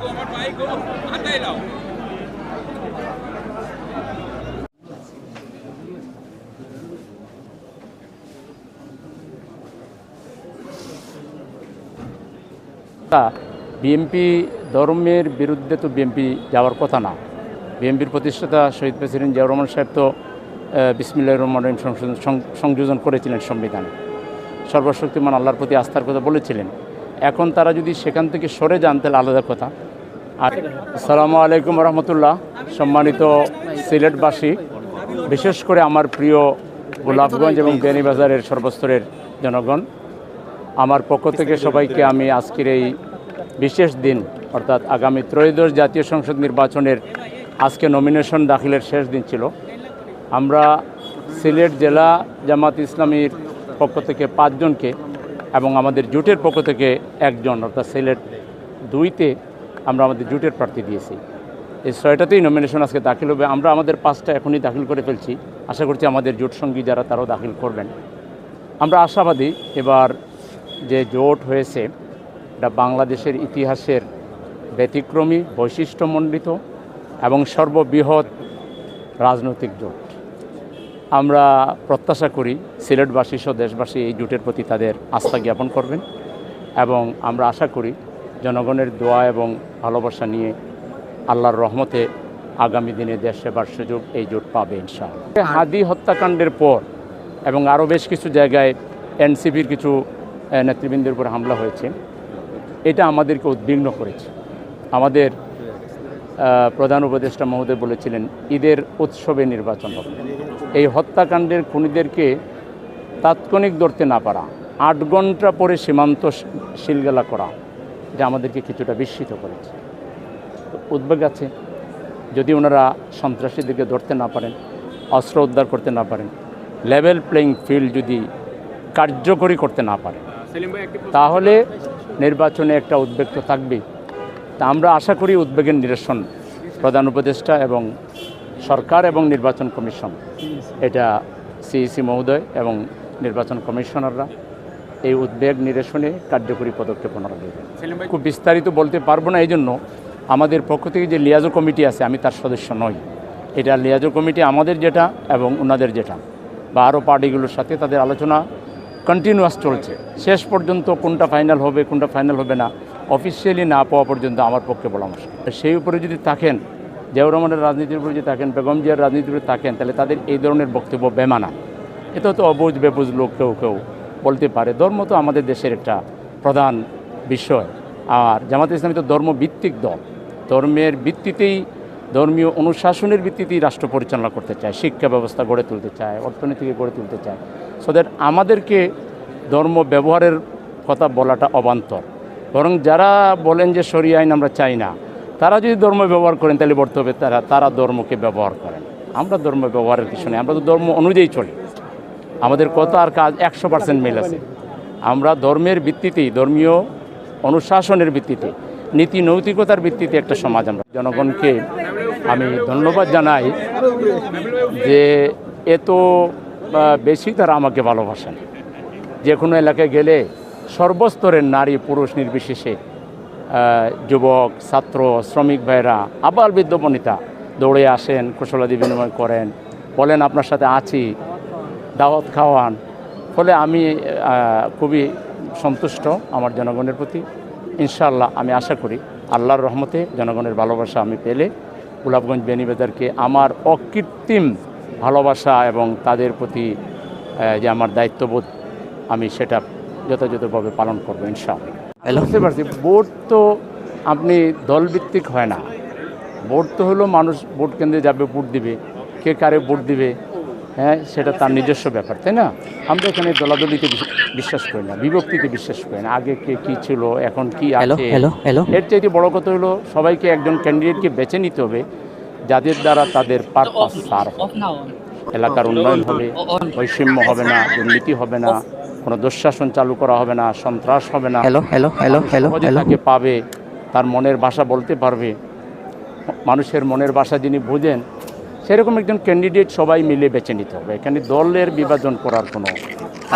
গো আমার ভাই গো বিএনপি ধর্মের বিরুদ্ধে তো বিএনপি যাওয়ার কথা না। বিএনপির প্রতিষ্ঠাতা শহীদ প্রেসিডেন্ট জিয়াউর রহমান সাহেব তো বিসমিল্লাহ রহমান রহিম সংশোধন সংযোজন করেছিলেন সংবিধানে। সর্বশক্তিমান আল্লাহর প্রতি আস্থার কথা বলেছিলেন। এখন তারা যদি সেখান থেকে সরে যান, তাহলে আলাদা কথা। আর আসসালামু আলাইকুম রহমতুল্লাহ, সম্মানিত সিলেটবাসী, বিশেষ করে আমার প্রিয় গোলাপগঞ্জ এবং বেনিবাজারের সর্বস্তরের জনগণ, আমার পক্ষ থেকে সবাইকে আমি আজকের এই বিশেষ দিন, অর্থাৎ আগামী ত্রয়োদশ জাতীয় সংসদ নির্বাচনের আজকে নমিনেশন দাখিলের শেষ দিন ছিল। আমরা সিলেট জেলা জামাত ইসলামীর পক্ষ থেকে পাঁচজনকে এবং আমাদের জোটের পক্ষ থেকে একজন, অর্থাৎ সিলেট দুইতে আমরা আমাদের জোটের প্রার্থী দিয়েছি। এই ছয়টাতেই নমিনেশন আজকে দাখিল হবে। আমরা আমাদের পাঁচটা এখনই দাখিল করে ফেলছি। আশা করছি আমাদের জোট সঙ্গী যারা, তারাও দাখিল করবেন। আমরা আশাবাদী এবার যে জোট হয়েছে, এটা বাংলাদেশের ইতিহাসের ব্যতিক্রমী, বৈশিষ্ট্যমণ্ডিত এবং সর্ববৃহৎ রাজনৈতিক জোট। আমরা প্রত্যাশা করি সিলেটবাসী সহ দেশবাসী এই জোটের প্রতি তাদের আস্থা জ্ঞাপন করবেন এবং আমরা আশা করি জনগণের দোয়া এবং ভালোবাসা নিয়ে আল্লাহর রহমতে আগামী দিনে দেশ সেবার সুযোগ এই জোট পাবে ইনশাআল্লাহ। হাদি হত্যাকাণ্ডের পর এবং আরও বেশ কিছু জায়গায় এনসিপির কিছু নেতৃবৃন্দের উপর হামলা হয়েছে, এটা আমাদেরকে উদ্বিগ্ন করেছে। আমাদের প্রধান উপদেষ্টা মহোদয় বলেছিলেন, ঈদের উৎসবে নির্বাচন হবে। এই হত্যাকাণ্ডের খুনিদেরকে তাৎক্ষণিক ধরতে না পারা আট ঘণ্টা পরে সীমান্ত শিলগালা করা যা আমাদেরকে কিছুটা বিস্মিত করেছে। উদ্বেগ আছে যদি ওনারা সন্ত্রাসীদেরকে ধরতে না পারেন অস্ত্র উদ্ধার করতে না পারেন লেভেল প্লেইং ফিল্ড যদি কার্যকরী করতে না পারেন তাহলে নির্বাচনে একটা উদ্বেগ তো থাকবেই। তা আমরা আশা করি উদ্বেগের নিরসন প্রধান উপদেষ্টা এবং সরকার এবং নির্বাচন কমিশন। এটা সিইসি মহোদয় এবং নির্বাচন কমিশনাররা এই উদ্বেগ নিরসনে কার্যকরী পদক্ষেপ ওনারা দেবেন খুব বিস্তারিত বলতে পারব না এই জন্য আমাদের পক্ষ থেকে যে লিয়াজো কমিটি আছে আমি তার সদস্য নই। এটা লিয়াজো কমিটি আমাদের যেটা এবং ওনাদের যেটা। বা আরও পার্টিগুলোর সাথে তাদের আলোচনা কন্টিনিউয়াস চলছে। শেষ পর্যন্ত কোনটা ফাইনাল হবে কোনটা ফাইনাল হবে না অফিসিয়ালি না পাওয়া পর্যন্ত আমার পক্ষে বলা মুশকিল সেই উপরে যদি থাকেন জিয়াউর রহমানের রাজনীতির উপরে যদি থাকেন, বেগম জিয়ার রাজনীতির উপরে থাকেন, তাহলে তাদের এই ধরনের বক্তব্য বেমানা। এটা তো অবুজ বেবুঝ লোক কেউ কেউ বলতে পারে। ধর্ম তো আমাদের দেশের একটা প্রধান বিষয়। আর জামাত ইসলামী তো ধর্মভিত্তিক দল। ধর্মের ভিত্তিতেই, ধর্মীয় অনুশাসনের ভিত্তিতেই রাষ্ট্র পরিচালনা করতে চায়, শিক্ষা ব্যবস্থা গড়ে তুলতে চায়, অর্থনীতিকে গড়ে তুলতে চায়। সো দ্যাট আমাদেরকে ধর্ম ব্যবহারের কথা বলাটা অবান্তর। বরং যারা বলেন যে সরিয়ে আইন আমরা চাই না তারা যদি ধর্ম ব্যবহার করেন, তাহলে বলতে তারা তারা ধর্মকে ব্যবহার করেন। আমরা ধর্ম ব্যবহারের কিছু নেই আমরা তো ধর্ম অনুযায়ী চলি। আমাদের কথা আর কাজ একশো পার্সেন্ট মিল আছে। আমরা ধর্মের ভিত্তিতেই, ধর্মীয় অনুশাসনের ভিত্তিতে নীতি নৈতিকতার ভিত্তিতে একটা সমাজ আমরা। জনগণকে আমি ধন্যবাদ জানাই যে এত বেশি তারা আমাকে ভালোবাসেন। যে কোনো এলাকায় গেলে সর্বস্তরের নারী পুরুষ নির্বিশেষে যুবক, ছাত্র, শ্রমিক ভাইরা, আবার বৃদ্ধ বনিতা দৌড়ে আসেন, কুশলাদি বিনিময় করেন। বলেন, আপনার সাথে আছি, দাওয়াত খাওয়ান। ফলে আমি খুবই সন্তুষ্ট আমার জনগণের প্রতি। ইনশাআল্লাহ, আমি আশা করি আল্লাহর রহমতে জনগণের ভালোবাসা আমি পেলে গোলাপগঞ্জ বেনিবেদারকে আমার অকৃত্রিম ভালোবাসা এবং তাদের প্রতি যে আমার দায়িত্ববোধ, আমি সেটা যথাযথভাবে পালন করব ইনশাআল্লাহ। বুঝতে পারছি ভোট তো আপনি দলভিত্তিক হয় না। ভোট তো হলো মানুষ ভোট কেন্দ্রে যাবে ভোট দিবে কে কারে ভোট দিবে হ্যাঁ সেটা তার নিজস্ব ব্যাপার তাই না? আমরা এখানে দলাদলিতে বিশ- বিশ্বাস করি না বিভক্তিতে বিশ্বাস করি না আগে কে কী ছিল এখন কি হ্যালো আছে। হ্যালো হ্যালো এর চাইতে বড় কথা হলো সবাইকে একজন ক্যান্ডিডেটকে বেছে নিতে হবে যাদের দ্বারা তাদের পারপাস সার্ভ এলাকার উন্নয়ন হবে বৈষম্য হবে না দুর্নীতি হবে না। কোনো দুঃশাসন চালু করা হবে না সন্ত্রাস হবে না। Hello hello hello hello hello তাকে পাবে তার মনের ভাষা বলতে পারবে। মানুষের মনের ভাষা যিনি বুঝেন সেরকম একজন ক্যান্ডিডেট সবাই মিলে বেছে নিতে হবে। এখানে দলের বিভাজন করার কোনো